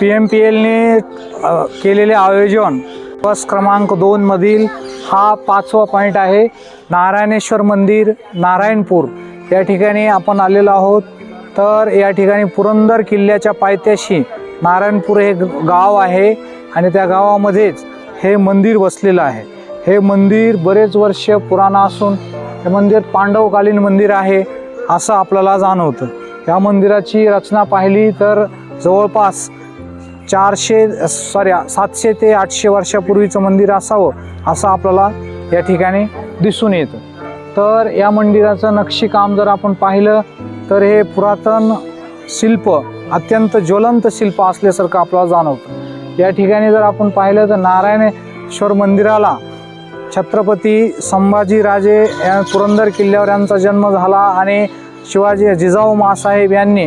P M P एलने केलेले आयोजन. बस क्रमांक दोनमधील हा पाचवा पॉईंट आहे. नारायणेश्वर मंदिर नारायणपूर. या ठिकाणी आपण आलेलो आहोत. तर या ठिकाणी पुरंदर किल्ल्याच्या पायथ्याशी नारायणपूर हे गाव आहे आणि त्या गावामध्येच हे मंदिर वसलेलं आहे. हे मंदिर बरेच वर्ष पुराणं असून हे मंदिर पांडवकालीन मंदिर आहे असं आपल्याला जाणवतं. या मंदिराची रचना पाहिली तर जवळपास चारशे सॉरी सातशे ते आठशे वर्षापूर्वीचं मंदिर असावं असं आपल्याला या ठिकाणी दिसून येतं. तर या मंदिराचं नक्षीकाम जर आपण पाहिलं तर हे पुरातन शिल्प अत्यंत ज्वलंत शिल्प असल्यासारखं आपल्याला जाणवतं. या ठिकाणी जर आपण पाहिलं तर नारायणेश्वर मंदिराला छत्रपती संभाजीराजे या पुरंदर किल्ल्यावर यांचा जन्म झाला आणि शिवाजी जिजाऊ मासाहेब यांनी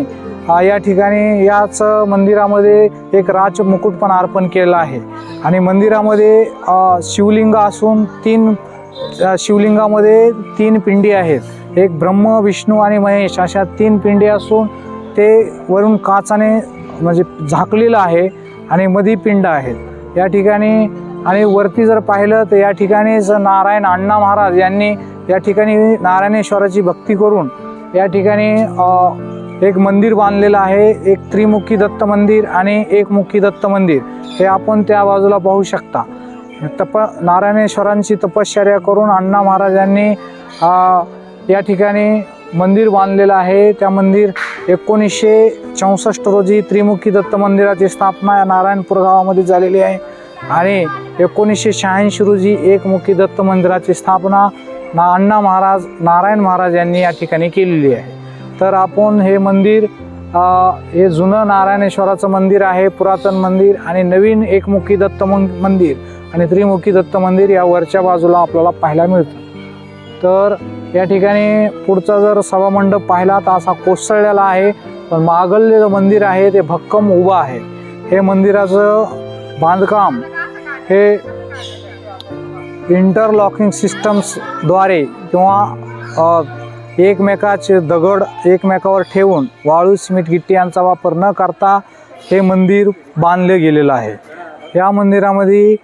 या ठिकाणी याच मंदिरामध्ये एक राजमुकुट पण अर्पण केलं आहे. आणि मंदिरामध्ये शिवलिंग असून तीन शिवलिंगामध्ये तीन पिंडी आहेत. एक ब्रह्म विष्णू आणि महेश अशा तीन पिंडी असून ते वरून काचाने म्हणजे झाकलेलं आहे आणि मधी पिंड आहेत. या ठिकाणी आणि वरती जर पाहिलं तर या ठिकाणीच नारायण अण्णा महाराज यांनी या ठिकाणी नारायणेश्वराची भक्ती करून या ठिकाणी एक मंदिर बांधलेलं आहे एक त्रिमुखी दत्त मंदिर आणि एक मुखी दत्त मंदिर. हे आपण त्या बाजूला पाहू शकता. तप नारायणेश्वरांची तपश्चर्या करून अण्णा महाराजांनी या ठिकाणी मंदिर बांधलेलं आहे. त्या मंदिर एकोणीसशे चौसष्ट रोजी त्रिमुखी दत्त मंदिराची स्थापना या नारायणपूर गावामध्ये झालेली आहे. आणि एकोणीसशे शहाऐंशी रोजी एकमुखी दत्त मंदिराची स्थापना ना अण्णा महाराज नारायण महाराज यांनी या ठिकाणी केलेली आहे. तर आपण हे मंदिर हे जुनं नारायणेश्वराचं मंदिर आहे पुरातन मंदिर आणि नवीन एकमुखी दत्त मंदिर आणि त्रिमुखी दत्त मंदिर या वरच्या बाजूला आपल्याला पाहायला मिळतं. तर या ठिकाणी पुढचा जर सभामंडप पाहिला तर असा कोसळलेला आहे पण मागलं मंदिर आहे ते भक्कम उभं आहे. हे मंदिराचं बांधकाम हे इंटरलॉकिंग सिस्टम्सद्वारे किंवा एकमेकाचे दगड एकमेकावर ठेवून वाळू सिमेंट गिट्टी यांचा वापर न करता हे मंदिर बांधले गेलेलं आहे. या मंदिरामध्ये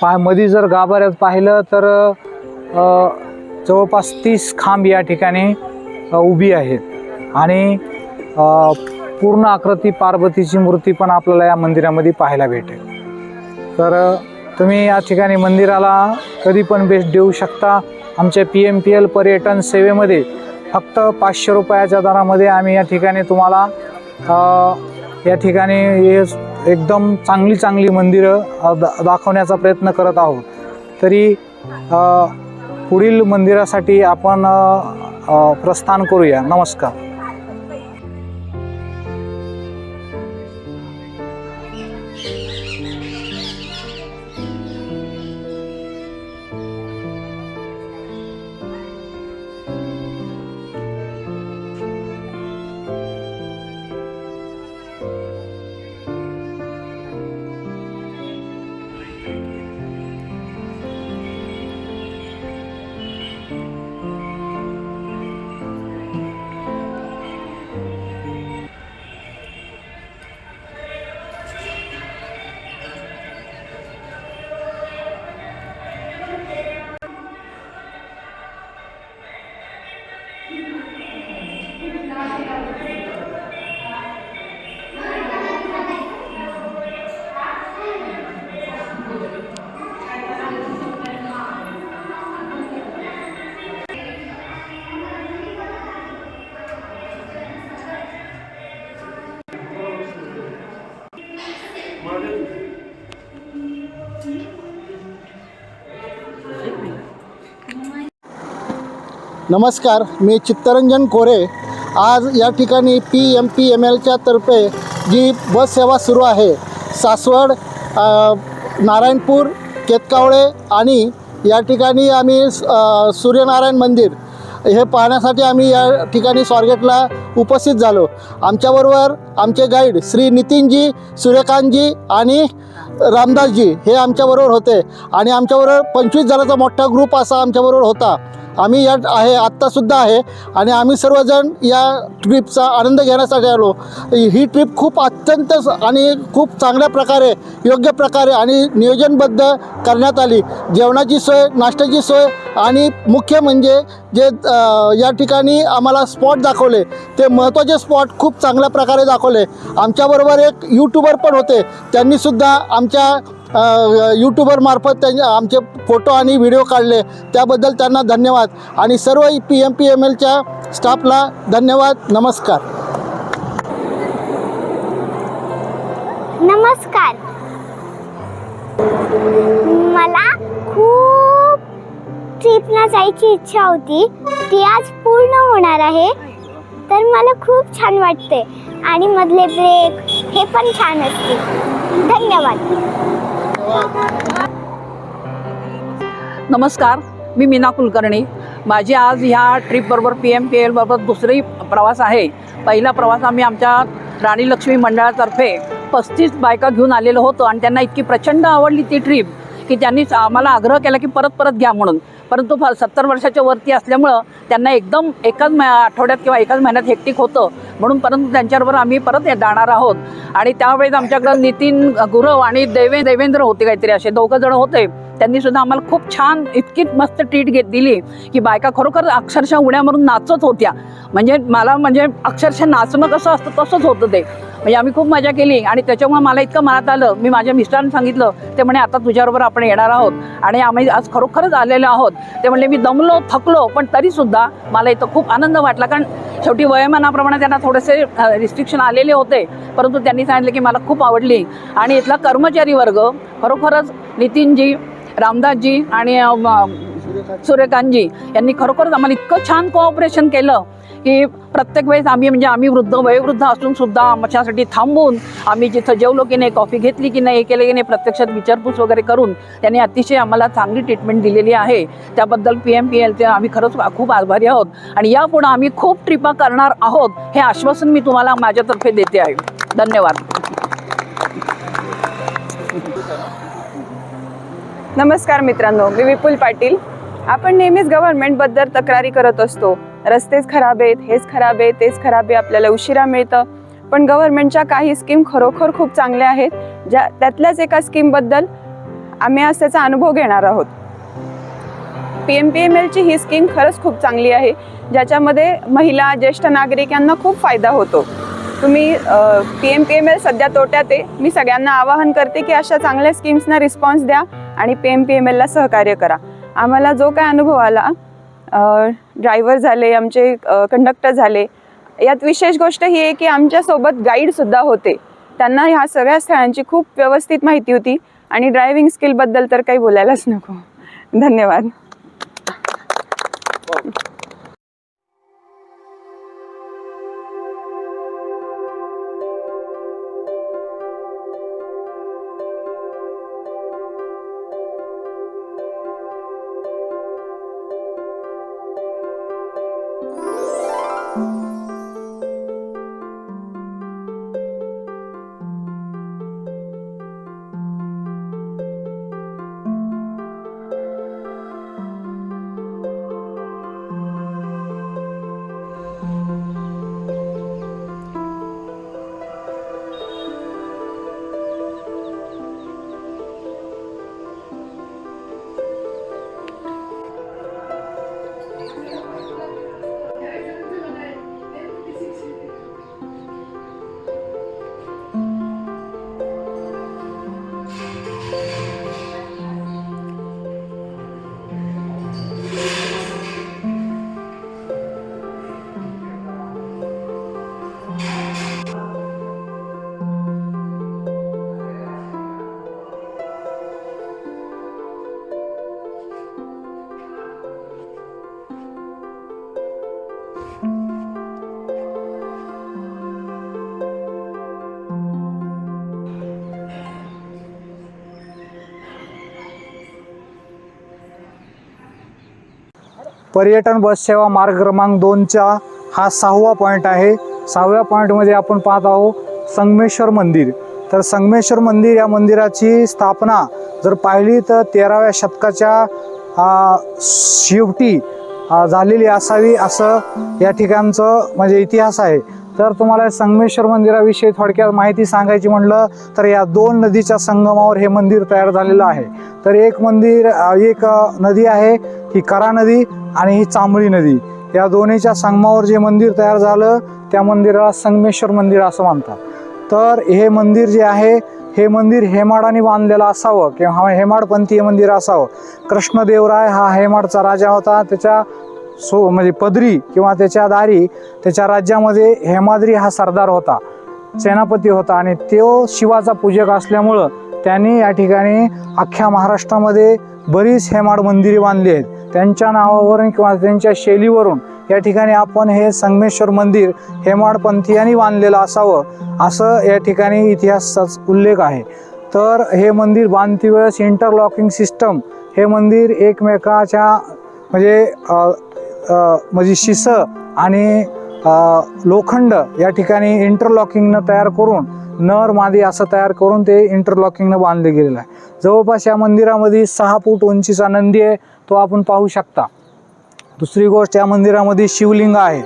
पा मध्ये जर गाभाऱ्यात पाहिलं तर जवळपास तीस खांब या ठिकाणी उभी आहेत. आणि पूर्ण आकृती पार्वतीची मूर्ती पण आपल्याला या मंदिरामध्ये पाहायला भेटेल. तर तुम्ही या ठिकाणी मंदिराला कधी पण भेट देऊ शकता. आमच्या पी एम पी एल पर्यटन सेवेमध्ये फक्त पाचशे रुपयाच्या दरामध्ये आम्ही या ठिकाणी तुम्हाला या ठिकाणी हे एकदम चांगली चांगली मंदिरं दा दाखवण्याचा प्रयत्न करत आहोत. तरी पुढील मंदिरासाठी आपण प्रस्थान करूया. नमस्कार. नमस्कार मी चित्तरंजन कोरे. आज या ठिकाणी पी एम पी एम एलच्या तर्फे जी बस सेवा सुरू आहे सासवड नारायणपूर केतकावळे आणि या ठिकाणी आम्ही सूर्यनारायण मंदिर हे पाहण्यासाठी आम्ही या ठिकाणी स्वारगेटला उपस्थित झालो. आमच्याबरोबर आमचे गाईड श्री नितीनजी सूर्यकांतजी आणि रामदासजी हे आमच्याबरोबर होते आणि आमच्याबरोबर पंचवीस जणांचा मोठा ग्रुप असा आमच्याबरोबर होता. आम्ही या आहे आत्तासुद्धा आहे. आणि आम्ही सर्वजण या ट्रिपचा आनंद घेण्यासाठी आलो. ही ट्रिप खूप अत्यंत आणि खूप चांगल्या प्रकारे योग्य प्रकारे आणि नियोजनबद्ध करण्यात आली. जेवणाची सोय नाश्त्याची सोय आणि मुख्य म्हणजे जे या ठिकाणी आम्हाला स्पॉट दाखवले ते महत्त्वाचे स्पॉट खूप चांगल्या प्रकारे दाखवले. आमच्याबरोबर एक यूट्यूबर पण होते. त्यांनीसुद्धा आमच्या यूट्यूबरमार्फत त्यांच्या आमचे फोटो आणि व्हिडिओ काढले. त्याबद्दल त्यांना धन्यवाद. आणि सर्व पी एम पी एम एलच्या स्टाफला धन्यवाद. नमस्कार. नमस्कार. मला खूप ट्रिपला जायची इच्छा होती. ती आज पूर्ण होणार आहे. तर मला खूप छान वाटते आणि मधले ब्रेक हे पण छान असते धन्यवाद. नमस्कार मी मीना कुलकर्णी. माझी आज ह्या ट्रिपबरोबर पी एम पी एलबरोबर दुसरी प्रवास आहे. पहिला प्रवास आम्ही आमच्या राणी लक्ष्मी मंडळातर्फे पस्तीस बायका घेऊन आलेलो होतो आणि त्यांना इतकी प्रचंड आवडली ती ट्रीप की त्यांनी आम्हाला आग्रह केला की परत परत घ्या म्हणून. परंतु फ- सत्तर वर्षाच्या वरती असल्यामुळं त्यांना एकदम एकाच मै आठवड्यात किंवा एकाच महिन्यात हेक्टिक होतं. म्हणून परंतु त्यांच्याबरोबर आम्ही परत जाणार आहोत. आणि त्यावेळेस आमच्याकडं नितीन गुरव आणि देवे देवेंद्र होते काहीतरी असे. दोघं जण होते. त्यांनी सुद्धा आम्हाला खूप छान इतकी मस्त ट्रीट घेत दिली की बायका खरोखर अक्षरशः उड्यामारून नाचत होत्या. म्हणजे मला म्हणजे अक्षरशः नाचणं कसं असतं तसंच होतं ते. म्हणजे आम्ही खूप मजा केली आणि त्याच्यामुळे मला इतकं मनात आलं. मी माझ्या मिस्टरांनी सांगितलं ते म्हणे आता तुझ्याबरोबर आपण येणार आहोत. आणि आम्ही आज खरोखरच आलेलो आहोत. ते म्हणले मी दमलो थकलो पण तरीसुद्धा मला इथं खूप आनंद वाटला. कारण शेवटी वयोमानाप्रमाणे त्यांना थोडेसे रिस्ट्रिक्शन आलेले होते. परंतु त्यांनी सांगितलं की मला खूप आवडली. आणि इथला कर्मचारी वर्ग खरोखरच नितीनजी रामदासजी आणि सूर्यकांतजी यांनी खरोखरच आम्हाला इतकं छान कोऑपरेशन केलं. की प्रत्येक वेळेस आम्ही म्हणजे आम्ही वृद्ध वयोवृद्ध असून सुद्धा आमच्यासाठी थांबून आम्ही जिथं जेवलो की नाही कॉफी घेतली की नाही हे केलं की नाही प्रत्यक्षात विचारपूस वगैरे करून त्यांनी अतिशय आम्हाला चांगली ट्रीटमेंट दिलेली आहे. त्याबद्दल पी एम पी एलचे आम्ही खरंच खूप आभारी आहोत. आणि यापुढं आम्ही खूप ट्रिपा करणार आहोत हे आश्वासन मी तुम्हाला माझ्यातर्फे देते आहे. धन्यवाद. नमस्कार मित्रांनो मी विपुल पाटील. आपण नेहमीच गव्हर्नमेंटबद्दल तक्रारी करत असतो. रस्तेच खराब आहेत हेच खराब आहे तेच खराब आहे आपल्याला उशिरा मिळतं. पण गव्हर्नमेंटच्या काही स्कीम खरोखर खूप चांगल्या आहेत ज्या त्यातल्याच एका स्कीमबद्दल आम्ही आज त्याचा अनुभव घेणार आहोत. पी एम पी एम एलची ही स्कीम खरंच खूप चांगली आहे ज्याच्यामध्ये महिला ज्येष्ठ नागरिक यांना खूप फायदा होतो. तुम्ही P M P M L सध्या तोट्यात आहे. मी सगळ्यांना आवाहन करते की अशा चांगल्या स्कीम्सना रिस्पॉन्स द्या आणि पी एम पी एम एलला सहकार्य करा. आम्हाला जो काय अनुभव आला ड्रायव्हर झाले आमचे कंडक्टर झाले. यात विशेष गोष्ट ही आहे की आमच्यासोबत गाईडसुद्धा होते. त्यांना ह्या सगळ्या स्थळांची खूप व्यवस्थित माहिती होती आणि ड्रायव्हिंग स्किलबद्दल तर काही बोलायलाच नको. धन्यवाद. पर्यटन बस सेवा मार्ग क्रमांक दोनचा हा सहावा पॉईंट आहे. सहाव्या पॉईंटमध्ये आपण पाहत आहोत संगमेश्वर मंदिर. तर संगमेश्वर मंदिर या मंदिराची स्थापना जर पाहिली तर तेराव्या शतकाच्या शेवटी झालेली असावी असं या ठिकाणचं म्हणजे इतिहास आहे. तर तुम्हाला संगमेश्वर मंदिराविषयी थोडक्यात माहिती सांगायची म्हटलं तर या दोन नदीच्या संगमावर हे मंदिर तयार झालेलं आहे. तर एक मंदिर एक नदी आहे ही करा नदी. आणि ही चांबळी नदी. या दोन्हीच्या संगमावर जे मंदिर तयार झालं त्या मंदिराला संगमेश्वर मंदिर असं म्हणतात. तर हे मंदिर जे आहे हे मंदिर हेमाडाने बांधलेलं असावं किंवा हेमाडपंथीय मंदिर असावं. कृष्णदेवराय हा हेमाडचा राजा होता. त्याच्या सो म्हणजे पदरी किंवा त्याच्या दारी त्याच्या राज्यामध्ये हेमाद्री हा सरदार होता. सेनापती होता आणि तो शिवाचा पूजक असल्यामुळं त्यांनी या ठिकाणी अख्ख्या महाराष्ट्रामध्ये बरीच हेमाड मंदिरे बांधली आहेत. त्यांच्या नावावरून किंवा त्यांच्या शैलीवरून या ठिकाणी आपण हे संगमेश्वर मंदिर हेमाडपंथीयांनी बांधलेलं असावं असं या ठिकाणी इतिहासाचा उल्लेख आहे. तर हे मंदिर बांधती वेळेस इंटरलॉकिंग सिस्टम हे मंदिर एकमेकाच्या म्हणजे म्हणजे शिस आणि लोखंड या ठिकाणी इंटरलॉकिंगनं तयार करून नर मादी असं तयार करून ते इंटरलॉकिंगनं बांधले गेलेलं आहे. जवळपास या मंदिरामध्ये सहा फूट उंचीचा नंदी आहे. तो आपण पाहू शकता. दुसरी गोष्ट या मंदिरामध्ये शिवलिंग आहे.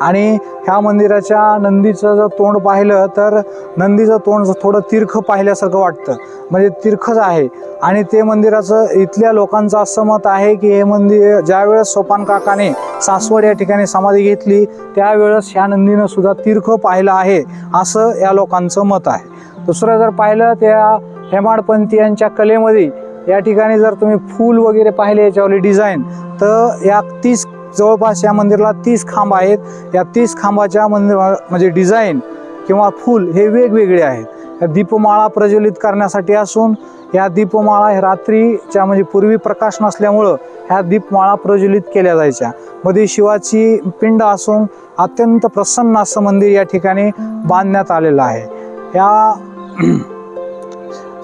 आणि ह्या मंदिराच्या नंदीचं जर तोंड पाहिलं तर नंदीचं तोंड थोडं तीर्ख पाहिल्यासारखं वाटतं. म्हणजे तीर्खच आहे. आणि ते मंदिराचं इथल्या लोकांचं असं मत आहे की हे मंदिर ज्यावेळेस सोपान काकाने सासवड या ठिकाणी समाधी घेतली त्यावेळेस ह्या नंदीनं सुद्धा तीर्ख पाहिलं आहे असं या लोकांचं मत आहे. दुसरं जर पाहिलं त्या हेमाडपंथीयांच्या कलेमध्ये या ठिकाणी जर तुम्ही फूल वगैरे पाहिले याच्यावरली डिझाईन तर या तीस जवळपास या मंदिराला तीस खांब आहेत. या तीस खांबाच्या मंदिर म्हणजे डिझाईन किंवा फूल हे वेगवेगळे आहेत. या दीपमाळा प्रज्वलित करण्यासाठी असून या दीपमाळा हे रात्रीच्या म्हणजे पूर्वी प्रकाश नसल्यामुळं ह्या दीपमाळा प्रज्वलित केल्या जायच्या. मध्ये शिवाची पिंड असून अत्यंत प्रसन्न असं मंदिर या ठिकाणी बांधण्यात आलेलं आहे. या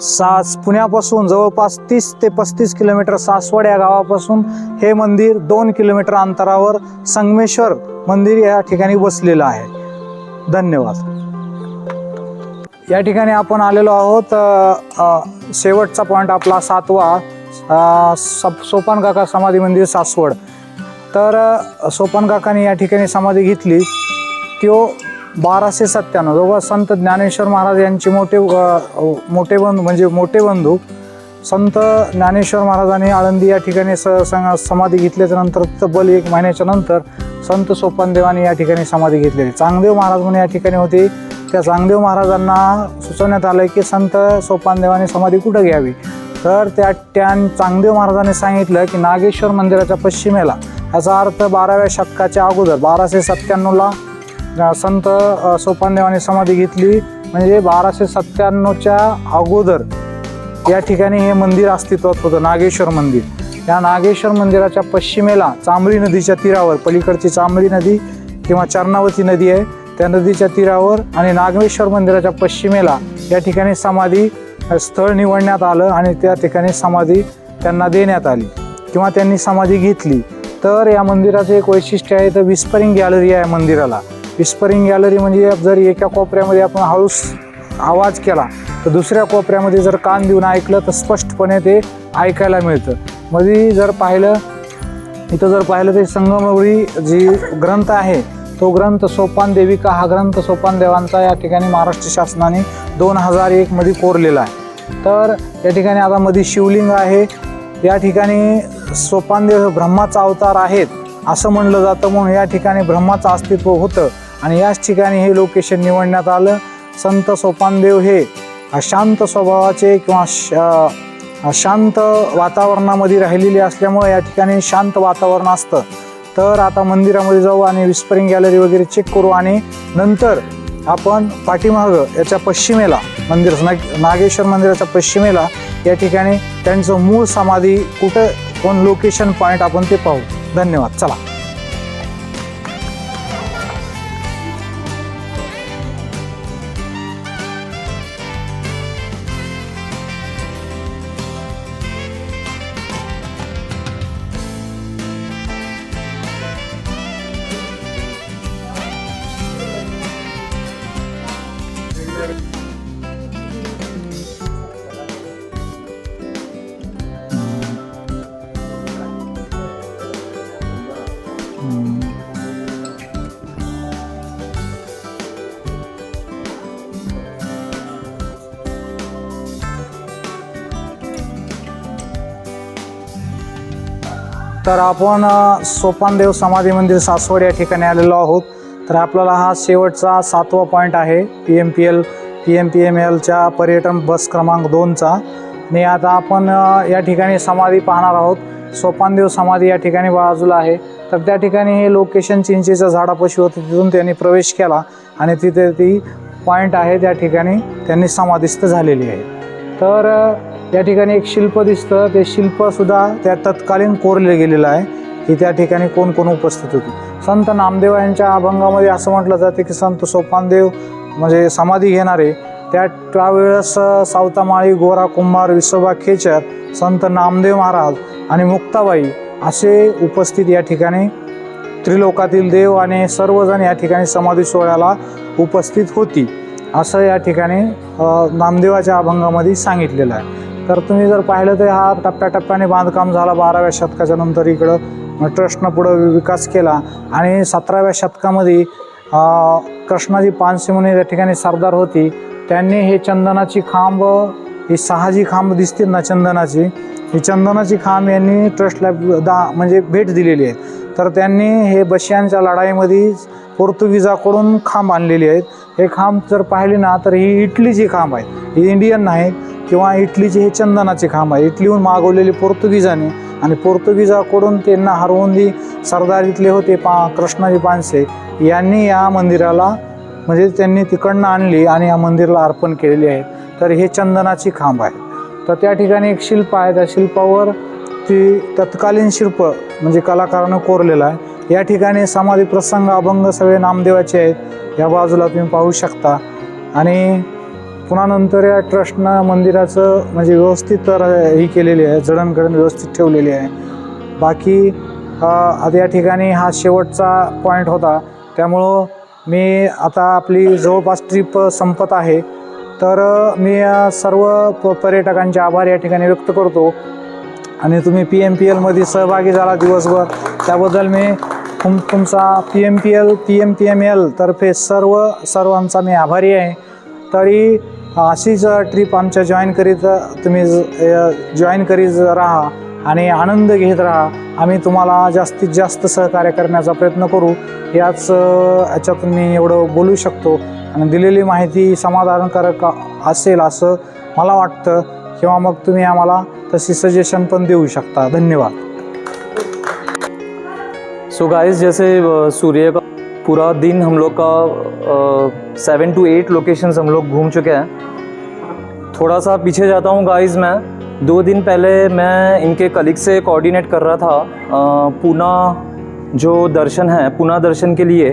सास पुण्यापासून जवळपास तीस ते पस्तीस किलोमीटर सासवड या गावापासून हे मंदिर दोन किलोमीटर अंतरावर संगमेश्वर मंदिर या ठिकाणी वसलेलं आहे. धन्यवाद. या ठिकाणी आपण आलेलो आहोत शेवटचा पॉईंट आपला सातवा सप सोपान काका समाधी मंदिर सासवड. तर सोपान काकाने या ठिकाणी समाधी घेतली. त्यो बाराशे सत्त्याण्णव. जवळपास संत ज्ञानेश्वर महाराज यांचे मोठे मोठे बंधू म्हणजे मोठे बंधू संत ज्ञानेश्वर महाराजांनी आळंदी या ठिकाणी स समाधी घेतल्याच्या नंतर तब्बल एक महिन्याच्या नंतर संत सोपानदेवाने या ठिकाणी समाधी घेतलेली. चांगदेव महाराज म्हणून या ठिकाणी होते. त्या चांगदेव महाराजांना सुचवण्यात आलं की संत सोपानदेवाने समाधी कुठं घ्यावी? तर त्या त्या चांगदेव महाराजांनी सांगितलं की नागेश्वर मंदिराच्या पश्चिमेला याचा अर्थ बाराव्या शतकाच्या अगोदर बाराशे सत्त्याण्णवला संत सोपानदेवाने समाधी घेतली. म्हणजे बाराशे सत्त्याण्णवच्या अगोदर या ठिकाणी हे मंदिर अस्तित्वात होतं नागेश्वर मंदिर. या नागेश्वर मंदिराच्या पश्चिमेला चांबळी नदीच्या तीरावर पलीकडची चांबळी नदी किंवा चरणावती नदी आहे त्या नदीच्या तीरावर आणि नागेश्वर मंदिराच्या पश्चिमेला या ठिकाणी समाधी स्थळ निवडण्यात आलं आणि त्या ठिकाणी समाधी त्यांना देण्यात आली किंवा त्यांनी समाधी घेतली. तर या मंदिराचं एक वैशिष्ट्य आहे तर विस्परिंग गॅलरी आहे मंदिराला. विस्परिंग गॅलरी म्हणजे जर एका कोपऱ्यामध्ये आपण हळूस आवाज केला तर दुसऱ्या कोपऱ्यामध्ये जर कान देऊन ऐकलं तर स्पष्टपणे ते ऐकायला मिळतं. मध्ये जर पाहिलं इथं जर पाहिलं तर संगमवरी जी ग्रंथ आहे तो ग्रंथ सोपान देविका हा ग्रंथ सोपान देवांचा या ठिकाणी महाराष्ट्र शासनाने दोन हजार एकमध्ये कोरलेला आहे. तर या ठिकाणी आता मध्ये शिवलिंग आहे. या ठिकाणी सोपानदेव ब्रह्माचा अवतार आहेत असं म्हणलं जातं. म्हणून या ठिकाणी ब्रह्माचं अस्तित्व होतं. आणि याच ठिकाणी हे लोकेशन निवडण्यात आलं. संत सोपानदेव हे शांत स्वभावाचे किंवा श- शांत वातावरणामध्ये राहिलेले असल्यामुळे या ठिकाणी शांत वातावरण असतं. तर आता मंदिरामध्ये जाऊ आणि विस्परिंग गॅलरी वगैरे चेक करू आणि नंतर आपण पाठीमागं याच्या पश्चिमेला मंदिर नाग- नागेश्वर मंदिराच्या पश्चिमेला या ठिकाणी त्यांचं मूळ समाधी कुठं कोण लोकेशन पॉईंट आपण ते पाहू. धन्यवाद. चला. तर आपण सोपानदेव समाधी मंदिर सासवड या ठिकाणी आलेलो आहोत. तर आपल्याला हा शेवटचा सातवा पॉईंट आहे P M P L P M P M एलच्या पर्यटन बस क्रमांक दोनचा आणि आता आपण या ठिकाणी समाधी पाहणार आहोत. सोपानदेव समाधी या ठिकाणी बाजूला आहे. तर त्या ठिकाणी हे लोकेशन चिंचेच्या झाडापाशी होतं तिथून त्यांनी प्रवेश केला. आणि तिथे ती पॉईंट आहे त्या ठिकाणी त्यांनी समाधिस्थ झालेली आहे. तर या ठिकाणी एक शिल्प दिसतं. ते शिल्पसुद्धा त्या तत्कालीन कोरले गेलेलं आहे. की त्या ठिकाणी कोण कोण उपस्थित होती. संत नामदेव यांच्या अभंगामध्ये असं म्हटलं जातं की संत सोपानदेव म्हणजे समाधी घेणारे त्या त्यावेळेस सावतामाळी गोरा कुंभार विसोबा खेचर संत नामदेव महाराज आणि मुक्ताबाई असे उपस्थित या ठिकाणी त्रिलोकातील देव आणि सर्वजण या ठिकाणी समाधी सोहळ्याला उपस्थित होती. असं या ठिकाणी नामदेवाच्या अभंगामध्ये सांगितलेलं आहे. तर तुम्ही जर पाहिलं तर हा टप्प्याटप्प्याने बांधकाम झाला बाराव्या शतकाच्या नंतर इकडं. ट्रस्टनं पुढं विकास केला. आणि सतराव्या शतकामध्ये कृष्णाजी पानसे म्हणून या ठिकाणी सरदार होती त्यांनी हे चंदनाची खांब ही सहा जी खांब दिसतील ना चंदनाची? ही चंदनाची खांब यांनी ट्रस्टला दा म्हणजे भेट दिलेली आहे. तर त्यांनी हे बशियांच्या लढाईमध्ये पोर्तुगीजाकडून खांब आणलेली आहेत. हे खांब जर पाहिली ना तर ही इटलीची खांब आहे हे इंडियन नाहीत किंवा इटलीचे हे चंदनाचे खांब आहे इटलीहून मागवलेली पोर्तुगीजाने आणि पोर्तुगीजाकडून त्यांना हरवून दी सरदार इथले होते पा कृष्णाजी पानसे. यांनी या मंदिराला म्हणजे त्यांनी तिकडनं आणली आणि या मंदिराला अर्पण केलेली आहे. तर हे चंदनाची खांब आहे तर त्या ठिकाणी एक शिल्प आहे. त्या शिल्पावर ती तत्कालीन शिल्प म्हणजे कलाकारानं कोरलेलं आहे. या ठिकाणी समाधी प्रसंग अभंग सगळे नामदेवाचे आहेत. या बाजूला तुम्ही पाहू शकता. आणि पुन्हा नंतर या ट्रस्टनं मंदिराचं म्हणजे व्यवस्थित तर ही केलेली आहे जडणघडण व्यवस्थित ठेवलेली आहे. बाकी आता या ठिकाणी हा शेवटचा पॉईंट होता. त्यामुळं मी आता आपली जवळपास ट्रिप संपत आहे. तर मी सर्व प पर्यटकांचे आभार या ठिकाणी व्यक्त करतो. आणि तुम्ही पी एम पी एलमध्ये सहभागी झाला दिवसभर. त्याबद्दल मी तुम तुमचा P M P L P M P M L तर्फे सर्व सर्वांचा मी आभारी आहे. तरी अशीच ट्रिप आमच्या जॉईन करीत तुम्ही जॉईन करीत राहा आणि आनंद घेत राहा. आम्ही तुम्हाला जास्तीत जास्त सहकार्य करण्याचा प्रयत्न करू. याच याच्यातून मी एवढं बोलू शकतो. आणि दिलेली माहिती समाधानकारक असेल असं मला वाटतं. किंवा मग तुम्ही आम्हाला तशी सजेशन पण देऊ शकता. धन्यवाद. सो गाइस जैसे सूर्य का पूरा दिन हम लोग का सेवन टू एट लोकेशंस हम लोग घूम चुके हैं। थोड़ा सा पीछे जाता हूँ गाइस मैं। दो दिन पहले मैं इनके कलीग से कोऑर्डिनेट कर रहा था पूना जो दर्शन है, पूना दर्शन के लिए।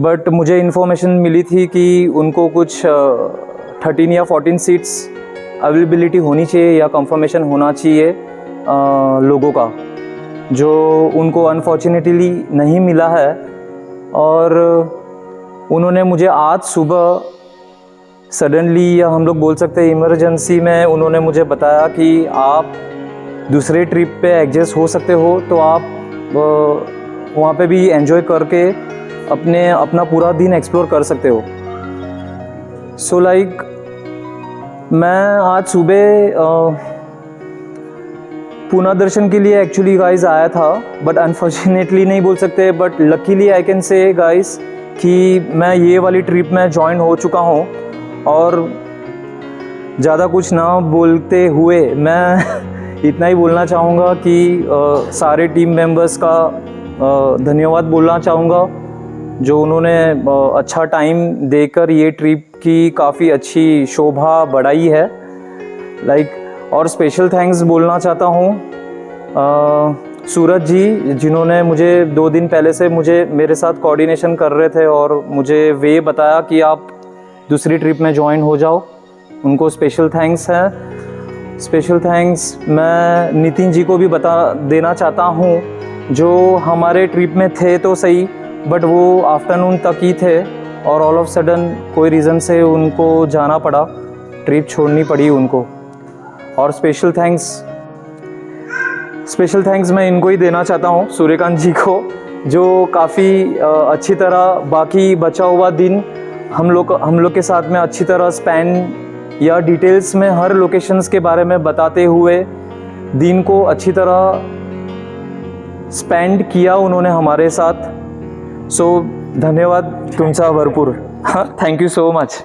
बट मुझे इन्फॉर्मेशन मिली थी कि उनको कुछ थर्टीन या फोर्टीन सीट्स अवेलेबिलिटी होनी चाहिए या कंफर्मेशन होना चाहिए लोगों का। जो उनको अनफॉर्चुनेटली नहीं मिला है और उन्होंने मुझे आज सुबह सडनली या हम लोग बोल सकते हैं इमरजेंसी में उन्होंने मुझे बताया कि आप दूसरे ट्रिप पे एडजस्ट हो सकते हो तो आप वहाँ पे भी एंजॉय करके अपने अपना पूरा दिन एक्सप्लोर कर सकते हो। सो so लाइक like, मैं आज सुबह पूना दर्शन के लिए एक्चुअली गाइस आया था बट अनफॉर्चुनेटली नहीं बोल सकते but luckily I can say guys कि मैं ये वाली ट्रिप में ज्वाइन हो चुका हूँ और ज़्यादा कुछ ना बोलते हुए मैं इतना ही बोलना चाहूँगा कि अ, सारे टीम मेंबर्स का अ, धन्यवाद बोलना चाहूँगा जो उन्होंने अ, अच्छा टाइम देकर ये ट्रिप की काफ़ी अच्छी शोभा बढ़ाई है। लाइक और स्पेशल थैंक्स बोलना चाहता हूँ। सूरज जी, जिन्होंने मुझे दो दिन पहले से मुझे, मेरे साथ कोऑर्डिनेशन कर रहे थे और मुझे वे बताया कि आप दूसरी ट्रिप में ज्वाइन हो जाओ। उनको स्पेशल थैंक्स है। स्पेशल थैंक्स मैं नितिन जी को भी बता, देना चाहता हूँ, जो हमारे ट्रिप में थे तो सही बट वो आफ्टरनून तक ही थे और ऑल ऑफ़ सडन कोई रीज़न से उनको जाना पड़ा। ट्रिप छोड़नी पड़ी उनको। और स्पेशल थैंक्स स्पेशल थैंक्स मैं इनको ही देना चाहता हूँ सूर्यकांत जी को जो काफ़ी अच्छी तरह बाकी बचा हुआ दिन हम लोग हम लोग के साथ में अच्छी तरह स्पेंड या डिटेल्स में हर लोकेशंस के बारे में बताते हुए दिन को अच्छी तरह स्पेंड किया उन्होंने हमारे साथ। सो so, धन्यवाद तुमचा भरपूर। हाँ थँक्यू सो मच